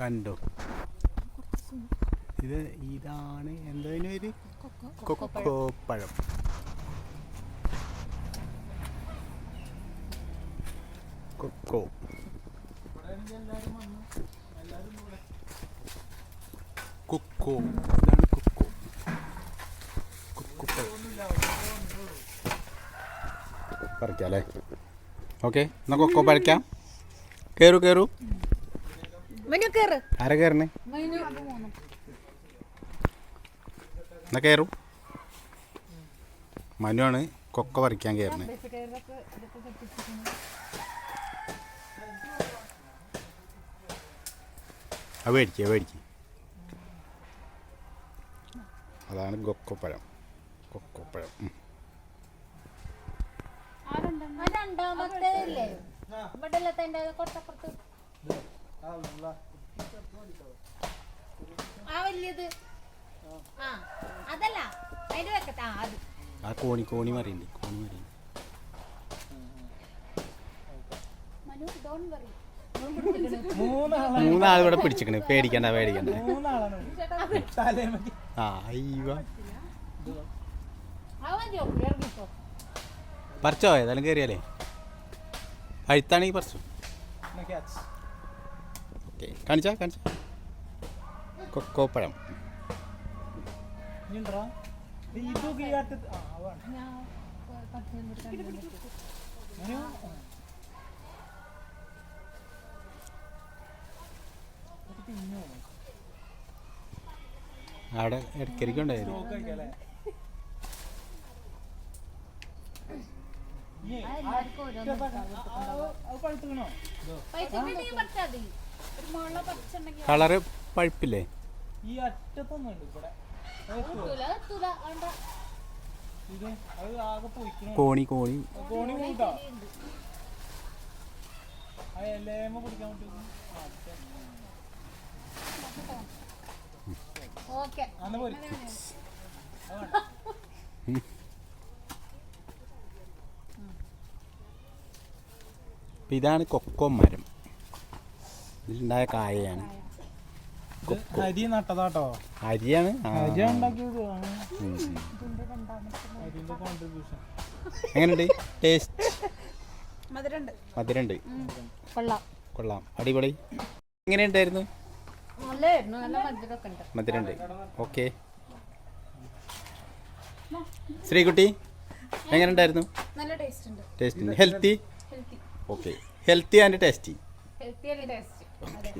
കണ്ടോ. ഇത് ഇതാണ് എന്തതിന് പേര്? കൊക്കോ പഴം കൊക്കോ. കൊക്കോ. ഇതാണ് കൊക്കോ. കൊക്കോ പറിക്കാം അല്ലേ? ഓക്കെ എന്നാൽ കൊക്കോ പറിക്കാം. കയറൂ കയറൂ ആരാ കയറണേ മനു. എന്നാ കയറു മനുവാണ് കൊക്ക പറിക്കാൻ കയറണേ അത് മേടിക്കുക മേടിക്കുക അതാണ് കൊക്കപ്പഴം കൊക്കപ്പഴം. രണ്ടാമത്തെ ഇല്ലേ ഇവിടെ കൊട്ടപ്പുറത്ത്. ആ വലിയത്. ആ അതല്ല അതിന്റെ വെക്കട്ടെ. ആ അത്. ആ കോണി കോണി മറിയുണ്ട്? കോണി മറിയുണ്ട്? മനു ഡോൺ വറി മൂന്നാൾ ഇവിടെ പിടിച്ചിക്കണ്. പേടിക്കണ്ട പേടിക്കണ്ട. മൂന്നാളാണ് ആ അയ്യോ. പറിച്ചോ? ഏതായാലും കയറിയാലേ പഴുത്താണെങ്കിൽ പറിച്ചു? ഓക്കെ കാണിച്ചാ കാണിച്ചാ കൊക്കോപ്പഴം അവിടെ അത് പഴുത്തുക്കണോ പൈസ കളറ് പഴുപ്പില്ലേ? ഈ ഇവിടെ. കോണി കോണി. കോണി കൂട്ടോ. ഇതാണ് കൊക്കോ മരം. ഇതിലുണ്ടായ കായയാണ്. അരി നട്ടതാട്ടോ. അരിയാണ്? എങ്ങനെയുണ്ട്? ടേസ്റ്റ് മധുരണ്ട് മധുരണ്ട് കൊള്ളാം. കൊള്ളാം. അടിപൊളി. എങ്ങനെയുണ്ടായിരുന്നു? ഉണ്ടായിരുന്നു നല്ല മധുരമൊക്കെ ഉണ്ട്. മധുരണ്ട് ഓക്കെ ശ്രീകുട്ടി എങ്ങനെയുണ്ടായിരുന്നു? നല്ല ടേസ്റ്റ് ഉണ്ട്. Taste healthy healthy okay healthy and tasty healthy and taste 好的